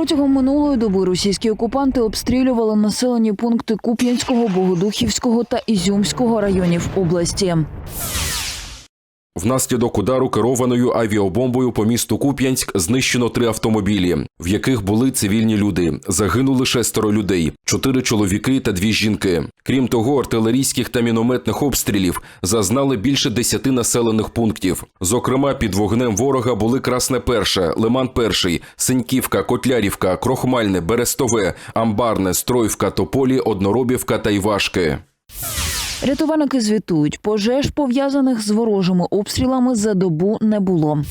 Протягом минулої доби російські окупанти обстрілювали населені пункти Куп'янського, Богодухівського та Ізюмського районів області. Внаслідок удару керованою авіабомбою по місту Куп'янськ знищено три автомобілі, в яких були цивільні люди. Загинули шестеро людей, чотири чоловіки та дві жінки. Крім того, артилерійських та мінометних обстрілів зазнали більше десяти населених пунктів. Зокрема, під вогнем ворога були Красне Перше, Лиман Перший, Синьківка, Котлярівка, Крохмальне, Берестове, Амбарне, Стройвка, Тополі, Одноробівка та Івашки. Рятувальники звітують, пожеж пов'язаних з ворожими обстрілами за добу не було.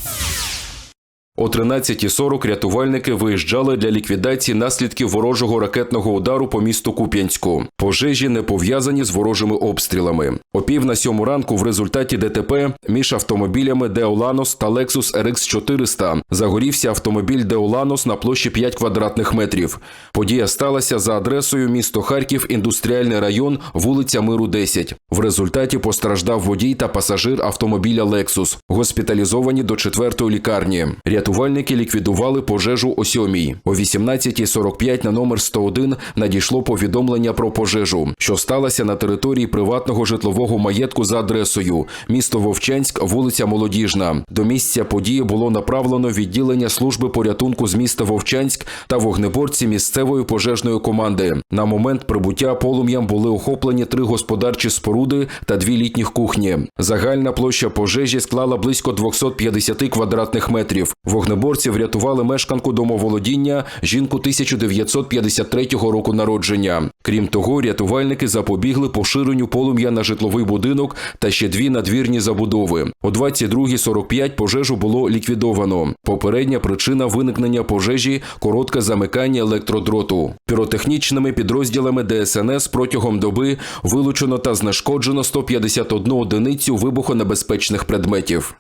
О 13.40 рятувальники виїжджали для ліквідації наслідків ворожого ракетного удару по місту Куп'янську. Пожежі не пов'язані з ворожими обстрілами. О пів на сьому ранку в результаті ДТП між автомобілями Деоланос та Lexus RX 400 загорівся автомобіль Деоланос на площі 5 квадратних метрів. Подія сталася за адресою місто Харків, індустріальний район, вулиця Миру 10. В результаті постраждав водій та пасажир автомобіля Lexus, госпіталізовані до четвертої лікарні. Рятувальники ліквідували пожежу о сьомій. О 18.45 на номер 101 надійшло повідомлення про пожежу, що сталося на території приватного житлового маєтку за адресою місто Вовчанськ, вулиця Молодіжна. До місця події було направлено відділення служби порятунку з міста Вовчанськ та вогнеборці місцевої пожежної команди. На момент прибуття полум'ям були охоплені три господарчі споруди та дві літніх кухні. Загальна площа пожежі склала близько 250 квадратних метрів. Вогнеборці врятували мешканку домоволодіння, жінку 1953 року народження. Крім того, рятувальники запобігли поширенню полум'я на житловий будинок та ще дві надвірні забудови. О 22.45 пожежу було ліквідовано. Попередня причина виникнення пожежі коротке замикання електродроту. Піротехнічними підрозділами ДСНС протягом доби вилучено та знешкоджено 151 одиницю вибухонебезпечних предметів.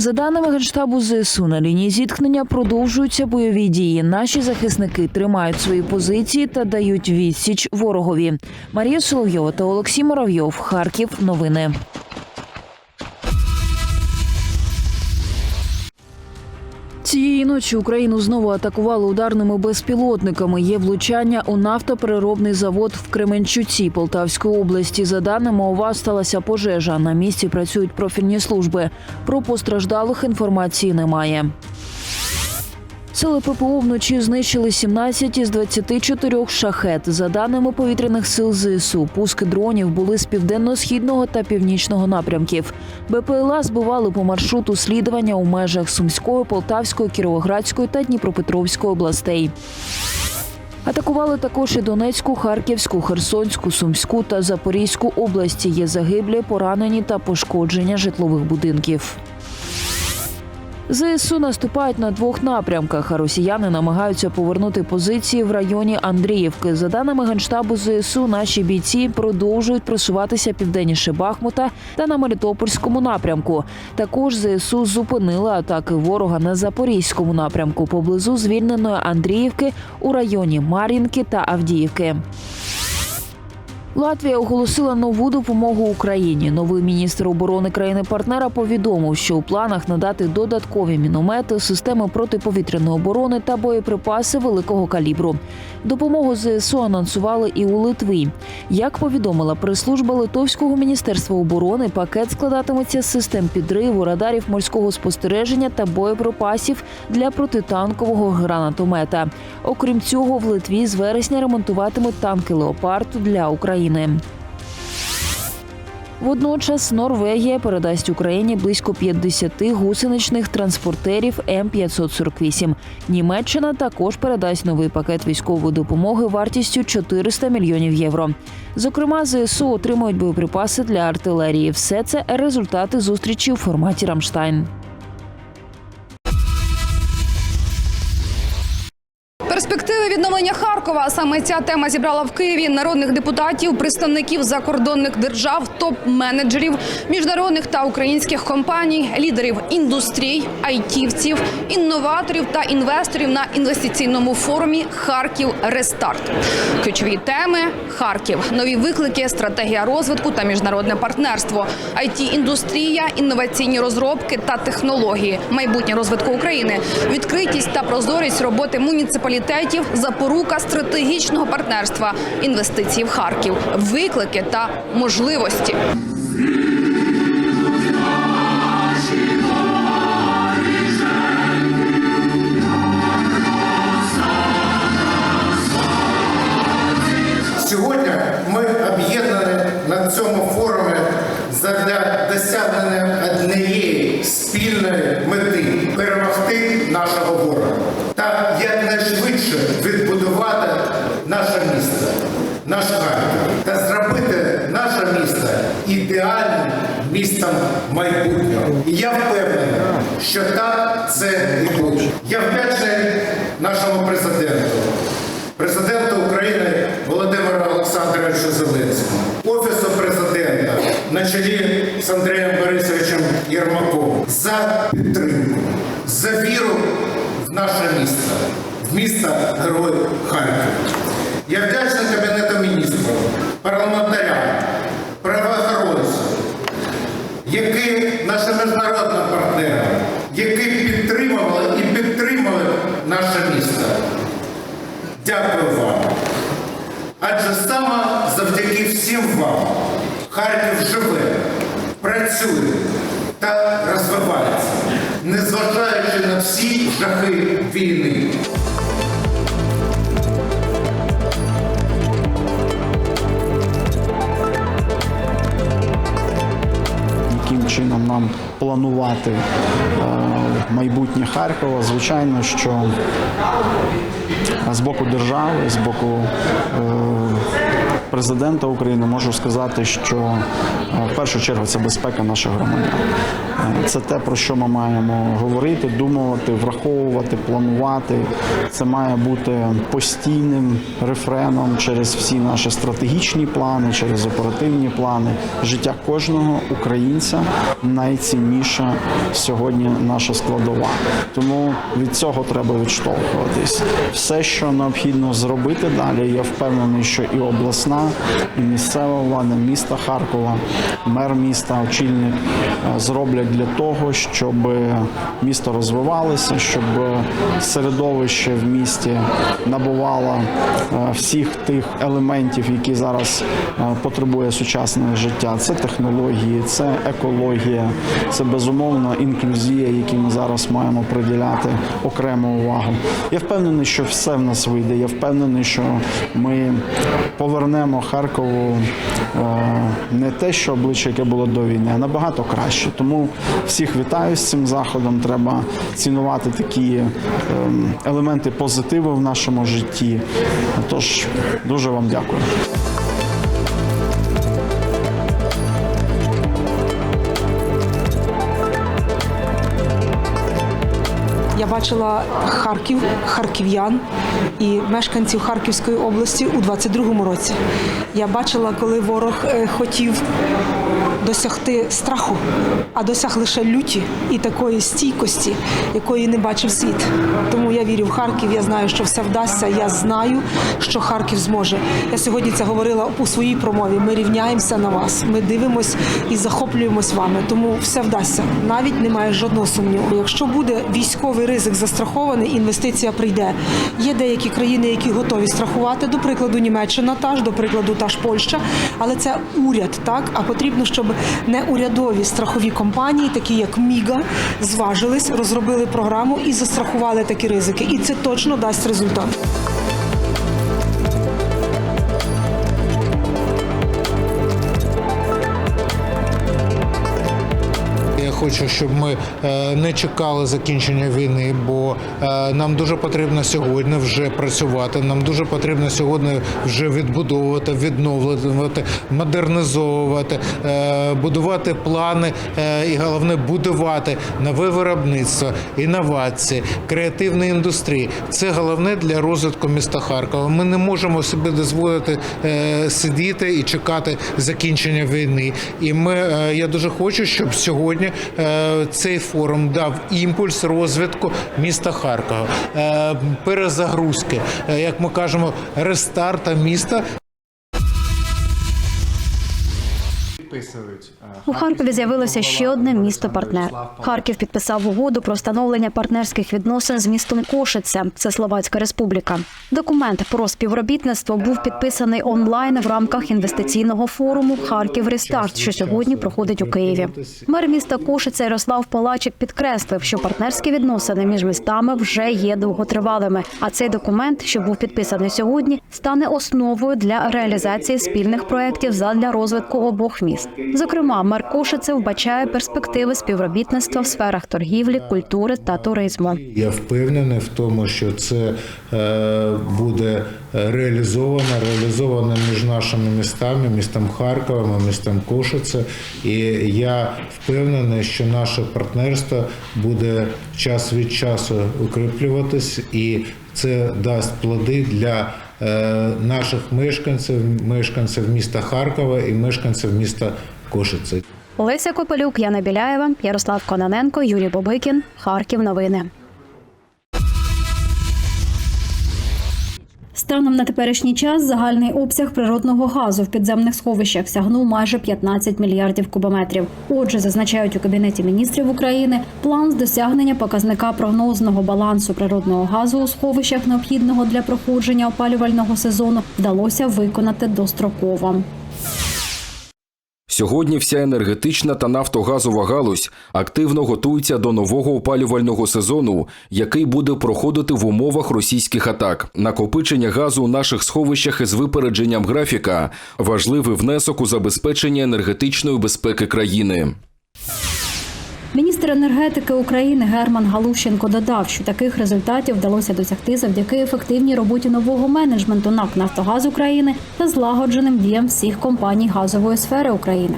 За даними Генштабу ЗСУ, на лінії зіткнення продовжуються бойові дії. Наші захисники тримають свої позиції та дають відсіч ворогові. Марія Соловйова та Олексій Моравйов. Харків. Новини. Цієї ночі Україну знову атакували ударними безпілотниками. Є влучання у нафтопереробний завод в Кременчуці Полтавської області. За даними ОВА, сталася пожежа. На місці працюють профільні служби. Про постраждалих інформації немає. Сили ППО вночі знищили 17 із 24 шахет. За даними повітряних сил ЗСУ, пуски дронів були з південно-східного та північного напрямків. БПЛА збивали по маршруту слідування у межах Сумської, Полтавської, Кіровоградської та Дніпропетровської областей. Атакували також і Донецьку, Харківську, Херсонську, Сумську та Запорізьку області. Є загиблі, поранені та пошкодження житлових будинків. ЗСУ наступають на двох напрямках, а росіяни намагаються повернути позиції в районі Андріївки. За даними генштабу ЗСУ, наші бійці продовжують просуватися південніше Бахмута та на Мелітопольському напрямку. Також ЗСУ зупинили атаки ворога на Запорізькому напрямку поблизу звільненої Андріївки у районі Мар'їнки та Авдіївки. Латвія оголосила нову допомогу Україні. Новий міністр оборони країни-партнера повідомив, що у планах надати додаткові міномети, системи протиповітряної оборони та боєприпаси великого калібру. Допомогу ЗСУ анонсували і у Литві. Як повідомила прес-служба Литовського міністерства оборони, пакет складатиметься з систем підриву, радарів морського спостереження та боєприпасів для протитанкового гранатомета. Окрім цього, в Литві з вересня ремонтуватимуть танки Леопард для України. Водночас Норвегія передасть Україні близько 50 гусеничних транспортерів М548. Німеччина також передасть новий пакет військової допомоги вартістю 400 мільйонів євро. Зокрема, ЗСУ отримують боєприпаси для артилерії. Все це результати зустрічі у форматі Рамштайн. Перспективи відновлення Харкова. Саме ця тема зібрала в Києві народних депутатів, представників закордонних держав, топ-менеджерів, міжнародних та українських компаній, лідерів індустрій, айтівців, інноваторів та інвесторів на інвестиційному форумі Харків Рестарт. Ключові теми Харків, нові виклики, стратегія розвитку та міжнародне партнерство, it індустрія, інноваційні розробки та технології, майбутнє розвитку України, відкритість та прозорість роботи муніципалітетів, запорука стратегічного партнерства, інвестиції в Харків, виклики та можливості. Майбутнього. І я впевнений, що так це і буде. Я вдячний нашому президенту президенту України Володимиру Олександровичу Зеленському, Офісу президента на чолі з Андрієм Борисовичем Єрмаковим за підтримку, за віру в наше місто, в місто Герой Харків. Я вдячний Кабінету міністрів, парламентарям, правоохоронцям, які наші міжнародні партнери, які підтримували і підтримали наше місто. Дякую вам. Адже саме завдяки всім вам Харків живе, працює та розвивається, незважаючи на всі жахи війни. яким чином нам планувати е, майбутнє Харкова. Звичайно, що з боку держави, з боку е, президента України можу сказати, що е, в першу чергу це безпека наших громадян. Е, Це те, про що ми маємо говорити, думати, враховувати, планувати. Це має бути постійним рефреном через всі наші стратегічні плани, через оперативні плани. Життя кожного українця найцінніша сьогодні наша складова. Тому від цього треба відштовхуватись. Все, що необхідно зробити далі, я впевнений, що і обласна, і місцева влада міста Харкова, мер міста, очільник е, зроблять для того, щоб місто розвивалося, щоб середовище в місті набувало е, всіх тих елементів, які зараз е, потребує сучасне життя. Це технології, це екологія, це безумовно інклюзія, якій ми зараз маємо приділяти окрему увагу. Я впевнений, що все в нас вийде. Я впевнений, що ми повернемо Харкову е, не те, що обличчя, яке було до війни, а набагато краще. Тому всіх вітаю з цим заходом. Треба цінувати такі ем, елементи позитиву в нашому житті. Тож дуже вам дякую. Бачила Харків, харків'ян і мешканців Харківської області у 22-му році. Я бачила, коли ворог е, хотів досягти страху, а досяг лише люті і такої стійкості, якої не бачив світ. Тому я вірю в Харків. Я знаю, що все вдасться. Я знаю, що Харків зможе. Я сьогодні це говорила у своїй промові. Ми рівняємося на вас. Ми дивимось і захоплюємось вами. Тому все вдасться. Навіть немає жодного сумніву. Якщо буде військовий ризик застрахований, інвестиція прийде. Є деякі країни, які готові страхувати. До прикладу, Німеччина та ж, до прикладу, та ж Польща. Але це уряд, так а потрібно, щоб не урядові страхові компанії, такі як Міга, зважились, розробили програму і застрахували такі ризики. І це точно дасть результат. Хочу, щоб ми е, не чекали закінчення війни, бо е, нам дуже потрібно сьогодні вже працювати. Нам дуже потрібно сьогодні вже відбудовувати, відновлювати, модернізовувати, е, будувати плани і головне будувати нове виробництво, інновації, креативні індустрії. Це головне для розвитку міста Харкова. Ми не можемо собі дозволити сидіти і чекати закінчення війни. І ми я дуже хочу, щоб сьогодні цей форум дав імпульс розвитку міста Харкова, е, перезагрузки, е, як ми кажемо, рестарта міста У Харкові з'явилося ще одне місто-партнер. Харків підписав угоду про встановлення партнерських відносин з містом Кошице. Це Словацька Республіка. Документ про співробітництво був підписаний онлайн в рамках інвестиційного форуму Харків Рестарт, що сьогодні проходить у Києві. Мер міста Кошице Ярослав Палачик підкреслив, що партнерські відносини між містами вже є довготривалими. А цей документ, що був підписаний сьогодні, стане основою для реалізації спільних проєктів задля розвитку обох міст. Зокрема, мер Кошице вбачає перспективи співробітництва в сферах торгівлі, культури та туризму. Я впевнений в тому, що це е, буде реалізовано, реалізовано між нашими містами, містом Харковом, містом Кошице. І я впевнений, що наше партнерство буде час від часу укріплюватись, і це дасть плоди для наших мешканців, мешканців міста Харкова і мешканців міста Кошице. Олеся Копелюк, Яна Біляєва, Ярослав Кононенко, Юрій Бобикін. Харків. Новини. Станом на теперішній час загальний обсяг природного газу в підземних сховищах сягнув майже 15 мільярдів кубометрів. Отже, зазначають у кабінеті міністрів України, план з досягнення показника прогнозного балансу природного газу у сховищах, необхідного для проходження опалювального сезону, вдалося виконати достроково. Сьогодні вся енергетична та нафтогазова галузь активно готується до нового опалювального сезону, який буде проходити в умовах російських атак. Накопичення газу у наших сховищах із випередженням графіка важливий внесок у забезпечення енергетичної безпеки країни. Міністр енергетики України Герман Галущенко додав, що таких результатів вдалося досягти завдяки ефективній роботі нового менеджменту НАК «Нафтогаз України та злагодженим діям всіх компаній газової сфери України.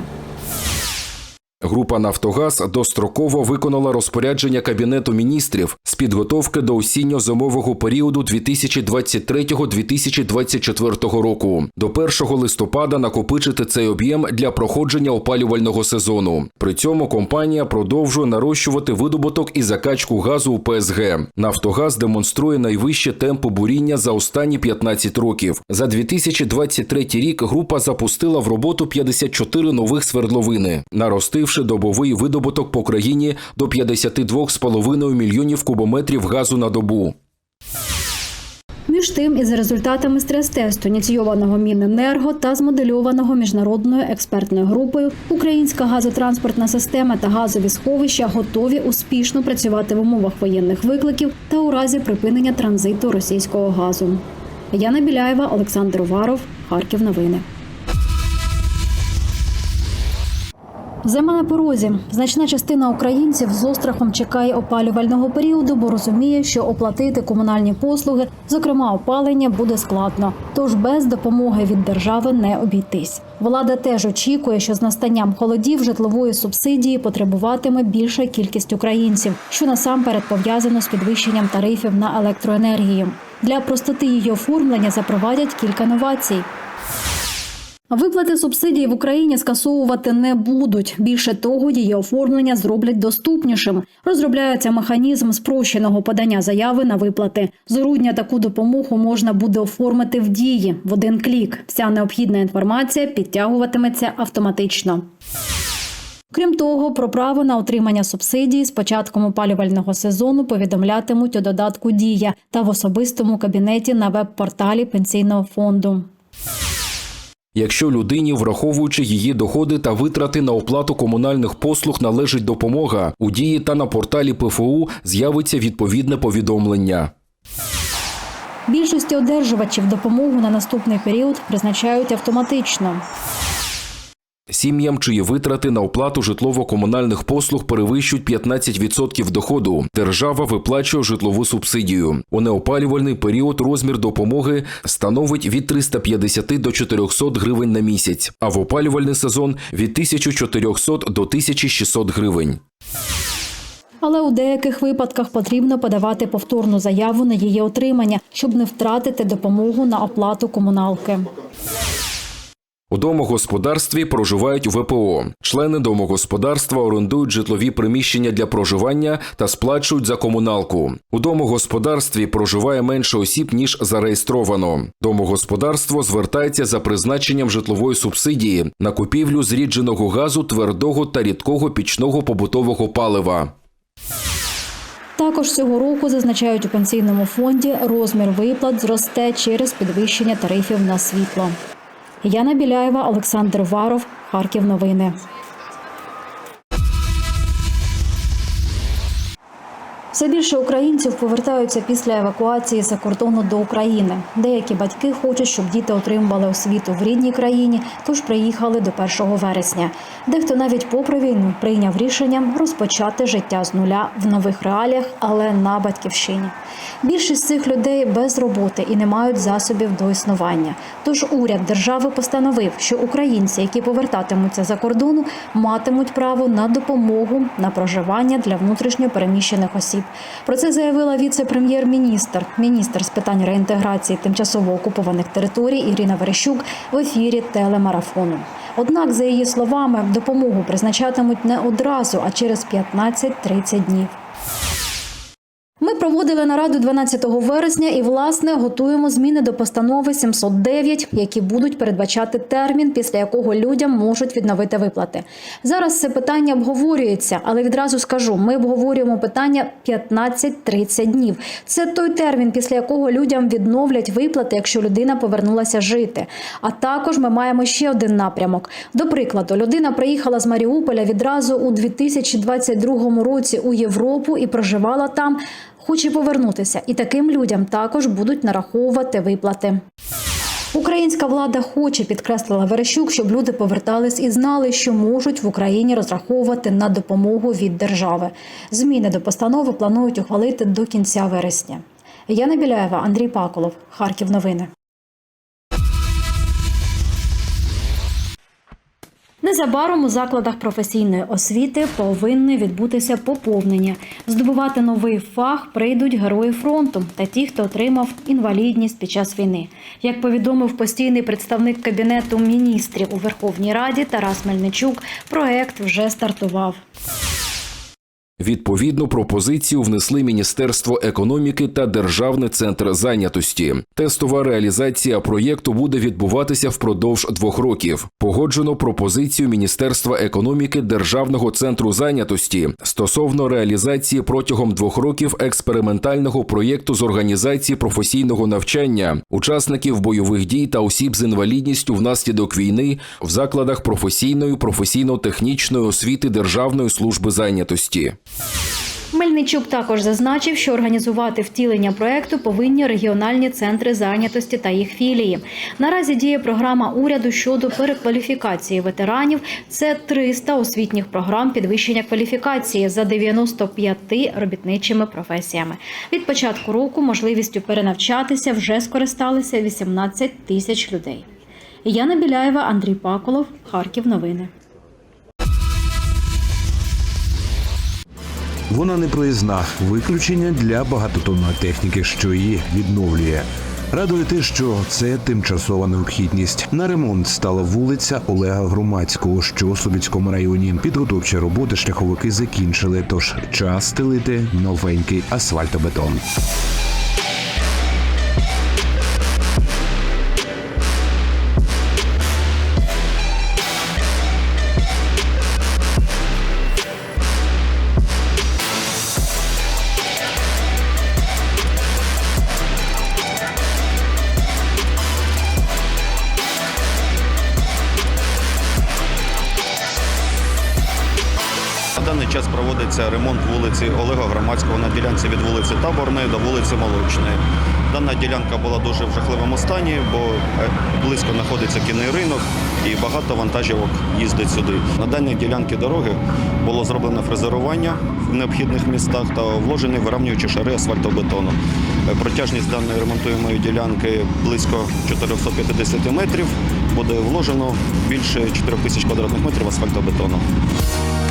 Група Нафтогаз достроково виконала розпорядження Кабінету міністрів з підготовки до осінньо-зимового періоду 2023-2024 року. До 1 листопада накопичити цей об'єм для проходження опалювального сезону. При цьому компанія продовжує нарощувати видобуток і закачку газу у ПСГ. Нафтогаз демонструє найвищі темпи буріння за останні 15 років. За 2023 рік група запустила в роботу 54 нових свердловини, наростивши добовий видобуток по країні до 52,5 мільйонів кубометрів газу на добу. Між тим, із результатами стрес-тесту, ініційованого Міненерго та змодельованого міжнародною експертною групою, українська газотранспортна система та газові сховища готові успішно працювати в умовах воєнних викликів та у разі припинення транзиту російського газу. Яна Біляєва, Олександр Уваров, Харків. Новини. Зима на порозі. Значна частина українців з острахом чекає опалювального періоду, бо розуміє, що оплатити комунальні послуги, зокрема опалення, буде складно. Тож без допомоги від держави не обійтись. Влада теж очікує, що з настанням холодів житлової субсидії потребуватиме більша кількість українців, що насамперед пов'язано з підвищенням тарифів на електроенергію. Для простоти її оформлення запровадять кілька новацій. Виплати субсидій в Україні скасовувати не будуть. Більше того, її оформлення зроблять доступнішим. Розробляється механізм спрощеного подання заяви на виплати. З грудня таку допомогу можна буде оформити в дії в один клік. Вся необхідна інформація підтягуватиметься автоматично. Крім того, про право на отримання субсидії з початком опалювального сезону повідомлятимуть у додатку Дія та в особистому кабінеті на веб-порталі пенсійного фонду. Якщо людині, враховуючи її доходи та витрати на оплату комунальних послуг, належить допомога, у дії та на порталі ПФУ з'явиться відповідне повідомлення. Більшості одержувачів допомогу на наступний період призначають автоматично. Сім'ям, чиї витрати на оплату житлово-комунальних послуг перевищують 15% доходу, держава виплачує житлову субсидію. У неопалювальний період розмір допомоги становить від 350 до 400 гривень на місяць, а в опалювальний сезон від 1400 до 1600 гривень. Але у деяких випадках потрібно подавати повторну заяву на її отримання, щоб не втратити допомогу на оплату комуналки. У домогосподарстві проживають ВПО. Члени домогосподарства орендують житлові приміщення для проживання та сплачують за комуналку. У домогосподарстві проживає менше осіб ніж зареєстровано. Домогосподарство звертається за призначенням житлової субсидії на купівлю зрідженого газу, твердого та рідкого пічного побутового палива. Також цього року зазначають у пенсійному фонді, розмір виплат зросте через підвищення тарифів на світло. Яна Біляєва, Олександр Варов, Харків. Новини. Все більше українців повертаються після евакуації за кордону до України. Деякі батьки хочуть, щоб діти отримували освіту в рідній країні, тож приїхали до 1 вересня. Дехто навіть попри війну прийняв рішення розпочати життя з нуля в нових реаліях, але на батьківщині. Більшість цих людей без роботи і не мають засобів до існування. Тож уряд держави постановив, що українці, які повертатимуться за кордону, матимуть право на допомогу на проживання для внутрішньо переміщених осіб. Про це заявила віце-прем'єр-міністр, міністр з питань реінтеграції тимчасово окупованих територій Ірина Верещук в ефірі телемарафону. Однак, за її словами, допомогу призначатимуть не одразу, а через 15-30 днів. Ми проводили нараду 12 вересня і, власне, готуємо зміни до постанови 709, які будуть передбачати термін, після якого людям можуть відновити виплати. Зараз це питання обговорюється, але відразу скажу: ми обговорюємо питання 15-30 днів. Це той термін, після якого людям відновлять виплати, якщо людина повернулася жити. А також ми маємо ще один напрямок. До прикладу, людина приїхала з Маріуполя відразу у 2022 році у Європу і проживала там. Хоче повернутися, і таким людям також будуть нараховувати виплати. Українська влада хоче, підкреслила Верещук, щоб люди повертались і знали, що можуть в Україні розраховувати на допомогу від держави. Зміни до постанови планують ухвалити до кінця вересня. Яна Біляєва, Андрій Паколов, Харків. Новини. Незабаром у закладах професійної освіти повинне відбутися поповнення. Здобувати новий фах прийдуть герої фронту та ті, хто отримав інвалідність під час війни. Як повідомив постійний представник кабінету міністрів у Верховній Раді Тарас Мельничук, проект вже стартував. Відповідну пропозицію внесли Міністерство економіки та Державний центр зайнятості. Тестова реалізація проєкту буде відбуватися впродовж двох років. Погоджено пропозицію Міністерства економіки Державного центру зайнятості стосовно реалізації протягом двох років експериментального проєкту з організації професійного навчання учасників бойових дій та осіб з інвалідністю внаслідок війни в закладах професійної професійно-технічної освіти Державної служби зайнятості. Мельничук також зазначив, що організувати втілення проекту повинні регіональні центри зайнятості та їх філії. Наразі діє програма уряду щодо перекваліфікації ветеранів. Це 300 освітніх програм підвищення кваліфікації за 95 робітничими професіями. Від початку року можливістю перенавчатися вже скористалися 18 тисяч людей. Яна Біляєва, Андрій Паколов, Харків. Новини. Вона не проїзна виключення для багатотонної техніки, що її відновлює. Радує те, що це тимчасова необхідність. На ремонт стала вулиця Олега Громадського, що у Слобідському районі. Підготовчі роботи шляховики закінчили, тож час стелити новенький асфальтобетон. Вулиці Олега Громадського на ділянці від вулиці Таборної до вулиці Молочної. Дана ділянка була дуже в жахливому стані, бо е, близько знаходиться кінний ринок і багато вантажівок їздить сюди. На даній ділянці дороги було зроблено фрезерування в необхідних містах та вложені виравнюючі шари асфальтобетону. Е, Протяжність даної ремонтуємої ділянки близько 450 метрів. Буде вложено більше 4 тисяч квадратних метрів асфальтобетону.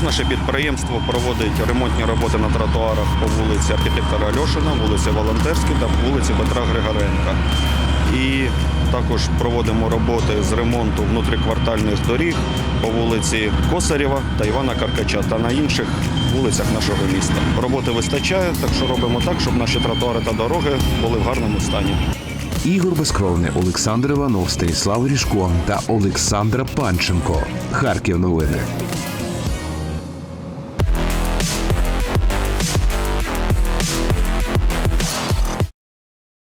Також наше підприємство проводить ремонтні роботи на тротуарах по вулиці архітектора Альошина, вулиці Волонтерській та вулиці Петра Григоренка. І також проводимо роботи з ремонту внутріквартальних доріг по вулиці Косарєва та Івана Каркача та на інших вулицях нашого міста. Роботи вистачає, так що робимо так, щоб наші тротуари та дороги були в гарному стані. Ігор Безкровний, Олександр Іванов, Станіслав Ріжко та Олександра Панченко. Харків новини.